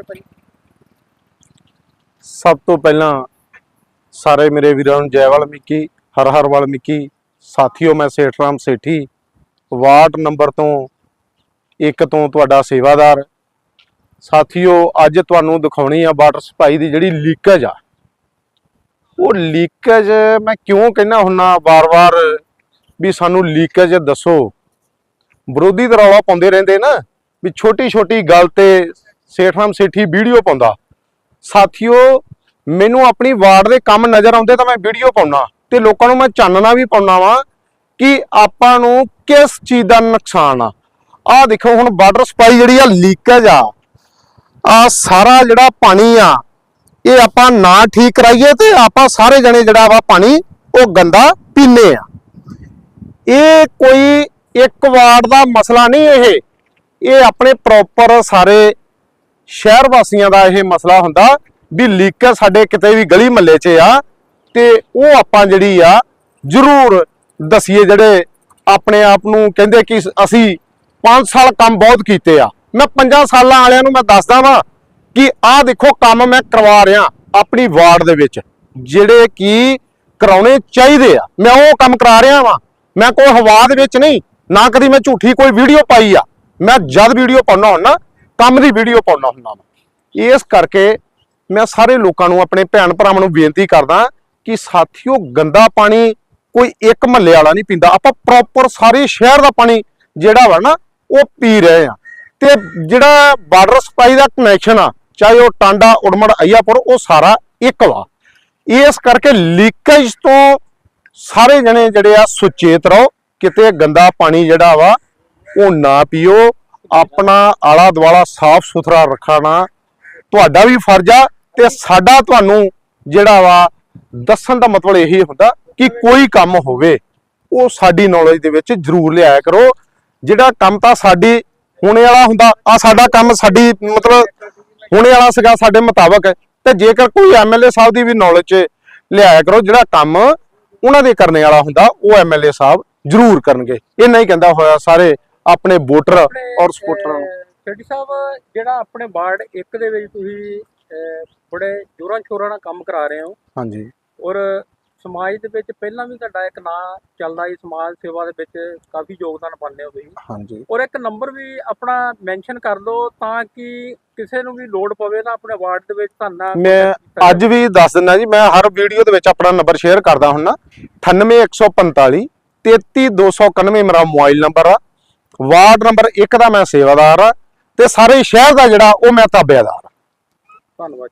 ਤੇ ਭਾਈ ਸਭ ਤੋਂ ਪਹਿਲਾਂ ਸਾਰੇ ਮੇਰੇ ਵੀਰਾਂ ਨੂੰ ਜੈ ਵਾਲਮੀਕੀ ਹਰ ਹਰ ਵਾਲਮੀਕੀ ਸਾਥੀਓ ਮੈਂ ਸੇਠ ਸੇਠੀ, ਵਾਰਡ ਨੰਬਰ ਤੋਂ ਇੱਕ ਤੋਂ ਤੁਹਾਡਾ ਸੇਵਾਦਾਰ। ਸਾਥੀਓ, ਅੱਜ ਤੁਹਾਨੂੰ ਦਿਖਾਉਣੀ ਆ ਵਾਟਰ ਸਪਲਾਈ ਦੀ ਜਿਹੜੀ ਲੀਕੇਜ ਆ। ਉਹ ਲੀਕੇਜ ਮੈਂ ਕਿਉਂ ਕਹਿਣਾ ਹੁੰਨਾ ਵਾਰ-ਵਾਰ ਵੀ ਸਾਨੂੰ ਲੀਕੇਜ ਦੱਸੋ। ਵਿਰੋਧੀ ਤਾਂ ਪਾਉਂਦੇ ਰਹਿੰਦੇ ਨਾ, ਵੀ ਛੋਟੀ-ਛੋਟੀ ਗੱਲ ਤੇ ਸੇਠ ਰਾਮ ਸੇਠੀ ਵੀਡੀਓ ਪਾਉਂਦਾ। ਸਾਥੀਓ, ਮੈਨੂੰ ਆਪਣੀ ਵਾਰਡ ਦੇ ਕੰਮ ਨਜ਼ਰ ਆਉਂਦੇ ਤਾਂ ਮੈਂ ਵੀਡੀਓ ਪਾਉਣਾ ਤੇ ਲੋਕਾਂ ਨੂੰ ਮੈਂ ਚਾਨਣਾ ਵੀ ਪਾਉਣਾ ਵਾਂ ਕਿ ਆਪਾਂ ਨੂੰ ਕਿਸ ਚੀਜ਼ ਦਾ ਨੁਕਸਾਨ ਆ। ਆਹ ਦੇਖੋ, ਹੁਣ ਵਾਟਰ ਸਪਲਾਈ ਜਿਹੜੀ ਆ ਲੀਕੇਜ ਆ। ਆ ਸਾਰਾ ਜਿਹੜਾ ਪਾਣੀ ਆ, ਇਹ ਆਪਾਂ ਨਾ ਠੀਕ ਕਰਾਈਏ ਤੇ ਆਪਾਂ ਸਾਰੇ ਜਣੇ ਜਿਹੜਾ ਵਾ ਪਾਣੀ ਉਹ ਗੰਦਾ ਪੀਨੇ ਆ। ਇਹ ਕੋਈ ਇੱਕ ਵਾਰਡ ਦਾ ਮਸਲਾ ਨਹੀਂ ਇਹ। ਇਹ ਆਪਣੇ ਪ੍ਰੋਪਰ ਸਾਰੇ ਸ਼ਹਿਰ ਵਾਸੀਆਂ ਦਾ ਇਹ ਮਸਲਾ ਹੁੰਦਾ ਵੀ ਲੀਕਰ ਸਾਡੇ ਕਿਤੇ ਵੀ ਗਲੀ ਮੱਲੇ 'ਚ ਆ ਤੇ ਉਹ ਆਪਾਂ ਜਿਹੜੀ ਆ ਜ਼ਰੂਰ ਦਸੀਏ ਜਿਹੜੇ ਆਪਣੇ ਆਪ ਨੂੰ ਕਹਿੰਦੇ ਕਿ ਅਸੀਂ 5 ਸਾਲ ਕੰਮ ਬਹੁਤ ਕੀਤੇ ਆ। ਮੈਂ 5 ਸਾਲਾਂ ਵਾਲਿਆਂ ਨੂੰ ਮੈਂ ਦੱਸਦਾ ਵਾਂ ਕਿ ਆਹ ਦੇਖੋ ਕੰਮ ਮੈਂ ਕਰਵਾ ਰਿਹਾ ਆਪਣੀ ਵਾਰਡ ਦੇ ਵਿੱਚ, ਜਿਹੜੇ ਕਿ ਕਰਾਉਣੇ ਚਾਹੀਦੇ ਆ। ਮੈਂ ਉਹ ਕੰਮ ਕਰਾ ਰਿਹਾ ਵਾਂ। ਮੈਂ ਕੋਈ ਹਵਾ ਦੇ ਵਿੱਚ ਨਹੀਂ, ਨਾ ਕਦੀ ਮੈਂ ਝੂਠੀ ਕੋਈ ਵੀਡੀਓ ਪਾਈ ਆ। ਮੈਂ ਜਦ ਵੀਡੀਓ ਪਾਉਣਾ ਹੁੰਦਾ ਕੰਮ ਦੀ ਵੀਡੀਓ ਪਾਉਣਾ ਹੁੰਦਾ ਵਾ। ਇਸ ਕਰਕੇ ਮੈਂ ਸਾਰੇ ਲੋਕਾਂ ਨੂੰ, ਆਪਣੇ ਭੈਣ ਭਰਾਵਾਂ ਨੂੰ ਬੇਨਤੀ ਕਰਦਾ ਕਿ ਸਾਥੀਓ, ਗੰਦਾ ਪਾਣੀ ਕੋਈ ਇੱਕ ਮਹੱਲੇ ਵਾਲਾ ਨਹੀਂ ਪੀਂਦਾ। ਆਪਾਂ ਪ੍ਰੋਪਰ ਸਾਰੇ ਸ਼ਹਿਰ ਦਾ ਪਾਣੀ ਜਿਹੜਾ ਵਾ ਨਾ, ਉਹ ਪੀ ਰਹੇ ਆ। ਤੇ ਜਿਹੜਾ ਵਾਟਰ ਸਪਲਾਈ ਦਾ ਕਨੈਕਸ਼ਨ ਆ, ਚਾਹੇ ਉਹ ਟਾਂਡਾ, ਉੜਮੜ, ਅਈਆਪੁਰ, ਉਹ ਸਾਰਾ ਇੱਕ ਵਾ। ਇਸ ਕਰਕੇ ਲੀਕੇਜ ਤੋਂ ਸਾਰੇ ਜਣੇ ਜਿਹੜੇ ਆ ਸੁਚੇਤ ਰਹੋ। ਕਿਤੇ ਗੰਦਾ ਪਾਣੀ ਜਿਹੜਾ ਵਾ, ਉਹ ਨਾ ਪੀਓ। ਆਪਣਾ ਆਲਾ ਦੁਆਲਾ ਸਾਫ਼ ਸੁਥਰਾ ਰੱਖਣਾ ਤੁਹਾਡਾ ਵੀ ਫਰਜ਼ ਆ ਤੇ ਸਾਡਾ ਤੁਹਾਨੂੰ ਜਿਹੜਾ ਵਾ ਦੱਸਣ ਦਾ ਮਤਲਬ ਇਹੀ ਹੁੰਦਾ ਕਿ ਕੋਈ ਕੰਮ ਹੋਵੇ, ਉਹ ਸਾਡੀ ਨੌਲੇਜ ਦੇ ਵਿੱਚ ਜ਼ਰੂਰ ਲਿਆਇਆ ਕਰੋ। ਜਿਹੜਾ ਕੰਮ ਤਾਂ ਸਾਡੀ ਹੋਣੇ ਵਾਲਾ ਹੁੰਦਾ ਆ ਸਾਡਾ ਕੰਮ ਸਾਡੀ ਮਤਲਬ ਹੋਣੇ ਵਾਲਾ ਸੀਗਾ ਸਾਡੇ ਮੁਤਾਬਕ। ਤੇ ਜੇਕਰ ਕੋਈ ਐਮਐਲਏ ਸਾਹਿਬ ਦੀ ਵੀ ਨੌਲੇਜ 'ਚ ਲਿਆਇਆ ਕਰੋ, ਜਿਹੜਾ ਕੰਮ ਉਹਨਾਂ ਦੇ ਕਰਨੇ ਵਾਲਾ ਹੁੰਦਾ, ਉਹ ਐਮਐਲਏ ਸਾਹਿਬ ਜ਼ਰੂਰ ਕਰਨਗੇ। ਇਹ ਨਹੀਂ ਕਹਿੰਦਾ ਹੋਇਆ ਸਾਰੇ ਆਪਣੇ ਵੋਟਰ ਔਰ ਸਪੋਰਟਰਾਂ ਨੂੰ। ਸੇਠੀ ਸਾਹਿਬ ਜਿਹੜਾ ਆਪਣੇ ਵਾਰਡ 1 ਦੇ ਵਿੱਚ ਤੁਸੀਂ ਬੜੇ ਜੋਰਾਂ ਸ਼ੋਰਾਂ ਨਾਲ ਕੰਮ ਕਰਾ ਰਹੇ ਹੋ। ਹਾਂਜੀ। ਔਰ ਸਮਾਜ ਦੇ ਵਿੱਚ ਪਹਿਲਾਂ ਵੀ ਤੁਹਾਡਾ ਇੱਕ ਨਾਂ ਚੱਲਦਾ ਹੈ ਸਮਾਜ ਸੇਵਾ ਦੇ ਵਿੱਚ ਕਾਫੀ ਯੋਗਦਾਨ ਪਾਉਂਦੇ ਹੋ ਤੁਸੀਂ। ਹਾਂਜੀ। ਔਰ ਇੱਕ ਨੰਬਰ ਵੀ ਆਪਣਾ ਮੈਂਸ਼ਨ ਕਰ ਦਿਓ ਤਾਂ ਕਿ ਕਿਸੇ ਨੂੰ ਵੀ ਲੋਡ ਪਵੇ ਤਾਂ ਆਪਣੇ ਵਾਰਡ ਦੇ ਵਿੱਚ ਤੁਹਾਨੂੰ ਮੈਂ ਅੱਜ ਵੀ ਦੱਸ ਦਿੰਦਾ ਜੀ ਮੈਂ ਹਰ ਵੀਡੀਓ ਦੇ ਵਿੱਚ ਆਪਣਾ ਨੰਬਰ ਸ਼ੇਅਰ ਕਰਦਾ ਹੁੰਨਾ। 98145 33291 ਮੇਰਾ ਮੋਬਾਈਲ ਨੰਬਰ ਆ। ਵਾਰਡ ਨੰਬਰ 1 ਦਾ ਮੈਂ ਸੇਵਾਦਾਰ ਆ ਤੇ ਸਾਰੇ ਸ਼ਹਿਰ ਦਾ ਜਿਹੜਾ ਉਹ ਮੈਂ ਤਾਬੇਦਾਰ ਆ ਧੰਨਵਾਦ।